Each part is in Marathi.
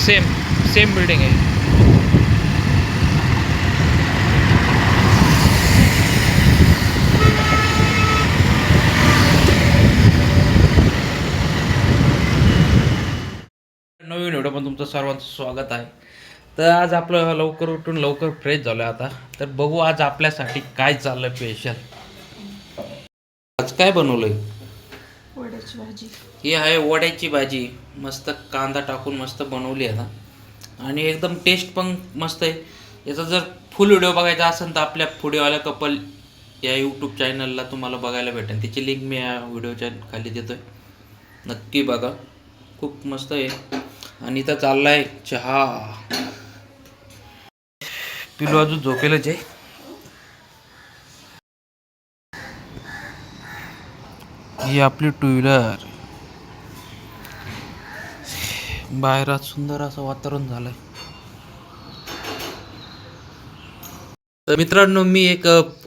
सेम सेम बिल्डिंग आहे. नवीन व्हिडिओ पण तुमचं सर्वांचं स्वागत आहे. तर आज आपलं लवकर उठून लवकर फ्रेश झालं आता. तर बघू आज आपल्यासाठी काय चाललं स्पेशल आज काय बनवलंय? वड्याची भाजी. ही आहे वड्याची भाजी. मस्त कांदा टाकून मस्त बनवली आहे आता. आणि एकदम टेस्ट पण मस्त आहे. याचा जर फुल व्हिडिओ बघायचा असेल तर आपल्या पुढेवाल्या कपल या यूट्यूब चॅनलला तुम्हाला बघायला भेटेल. त्याची लिंक मी या व्हिडिओच्या खाली देतोय. नक्की बघा. खूप मस्त आहे. आणि इथं चाललाय चहा. पिलू अजून झोपेलच आहे. ही आपली टू व्हीलर बाहेर आज सुंदर असं वातावरण झालंय. तर मित्रांनो मी एक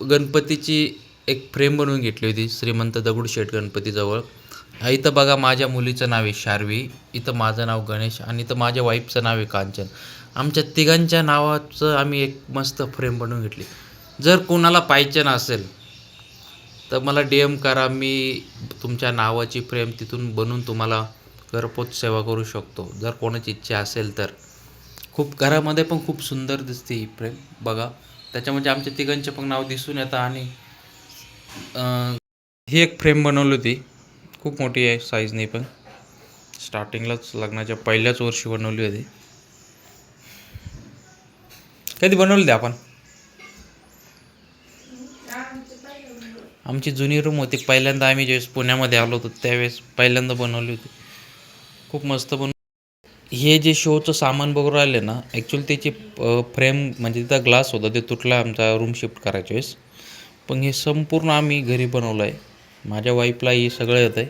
गणपतीची एक फ्रेम बनवून घेतली होती श्रीमंत दगडूशेठ गणपतीजवळ. इथं बघा माझ्या मुलीचं नाव आहे शार्वी इथं माझं नाव गणेश आणि इथं माझ्या वाईफचं नाव आहे कांचन. आमच्या तिघांच्या नावाचं आम्ही एक मस्त फ्रेम बनवून घेतली. जर कोणाला पाहिजे नसेल तर मला डी एम करा मी तुमच्या नावाची फ्रेम तिथून बनवून तुम्हाला घरपोच सेवा करू शकतो. जर कोणाची इच्छा असेल तर. खूप घरामध्ये पण खूप सुंदर दिसते ही फ्रेम बघा. त्याच्यामध्ये आमच्या तिघांचे पण नाव दिसून येतं आणि ही एक फ्रेम बनवली होती. खूप मोठी आहे साईजने पण. स्टार्टिंगलाच लग्नाच्या पहिल्याच वर्षी बनवली होती. कधी बनवली होती आपण? आमची जुनी रूम होती. पहिल्यांदा आम्ही ज्यावेळेस पुण्यामध्ये आलो होतो त्यावेळेस पहिल्यांदा बनवली होती. खूप मस्त बनव हे जे शोचं सामान बघून राहिले ना ॲक्च्युली त्याची फ्रेम म्हणजे तिथं ग्लास होता ते तुटला आमचा रूम शिफ्ट करायच्या वेळेस. पण हे संपूर्ण आम्ही घरी बनवलं आहे माझ्या वाईफला हे सगळं येतं आहे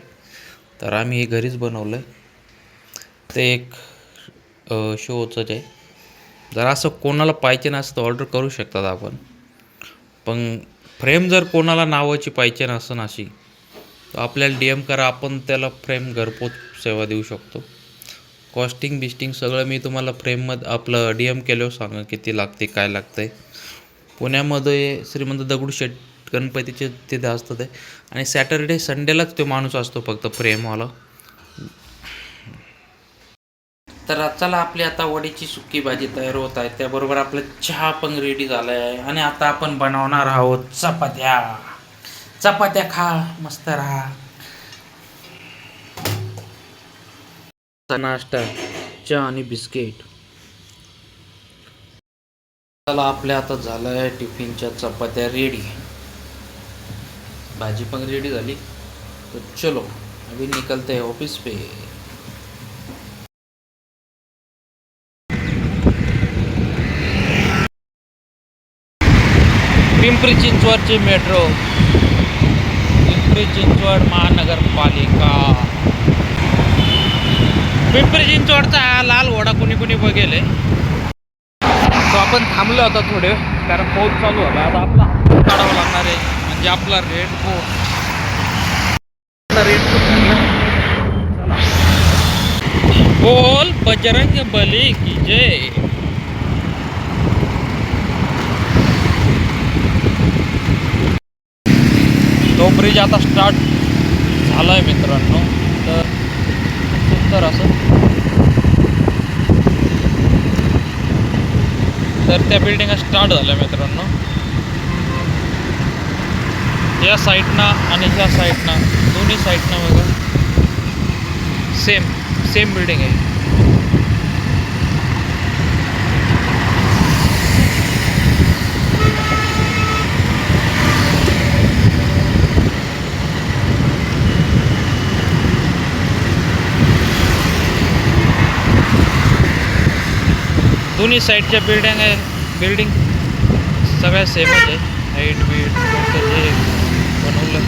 तर आम्ही हे घरीच बनवलं आहे ते एक शोचंच आहे जर असं कोणाला पाहिजे नसतं ऑर्डर करू शकतात आपण. पण फ्रेम जर कोणाला नावाची पाहिजे नसेल अशी तर आपल्याला डी एम करा आपण त्याला फ्रेम घरपोच सेवा देऊ शकतो. कॉस्टिंग बिस्टिंग सगळं मी तुम्हाला फ्रेममध्ये आपलं डी एम केल्यावर सांगा किती लागते काय लागतं आहे पुण्यामध्ये श्रीमंत दगडूशेठ गणपतीचे तिथे असतं ते. आणि सॅटर्डे संडेलाच तो माणूस असतो फक्त फ्रेमवाला. तर चला आपली आता वडीची सुकी भाजी तयार होत आहे. त्याबरोबर आपलं चहा पण रेडी झाला आहे आणि आता आपण बनवणार आहोत चपात्या. चपात्या खा मस्त राहा. नाश्ता चहा आणि बिस्किट. चला आपल्या आता झालं आहे टिफिनच्या चपात्या रेडी भाजी पण रेडी झाली. तर चलो अभी निकलते हैं ऑफिस पे. पिंपरी चिंचवडची मेट्रो. पिंपरी चिंचवड महानगरपालिका. पिंपरी चिंचवडचा हा लाल घोडा कुणी कुणी बघेल तो आपण थांबलो होता थोडे कारण पाऊस चालू होता. आता आपला काढावा लागणार आहे. म्हणजे आपला रेड कोट रेड बोल बजरंग बली की जय तो ब्रिज आता स्टार्ट झाला आहे मित्रांनो. तर खूप सुंदर असं. तर त्या बिल्डिंग स्टार्ट झाल्या मित्रांनो. या साईडनं आणि ह्या साईडनं दोन्ही साईडनं बघा. सेम सेम बिल्डिंग आहे. दोन्ही साईडच्या बिल्डिंग आहे. बिल्डिंग सगळ्या सेमच आहे. हाईट बीट जे बनवलं.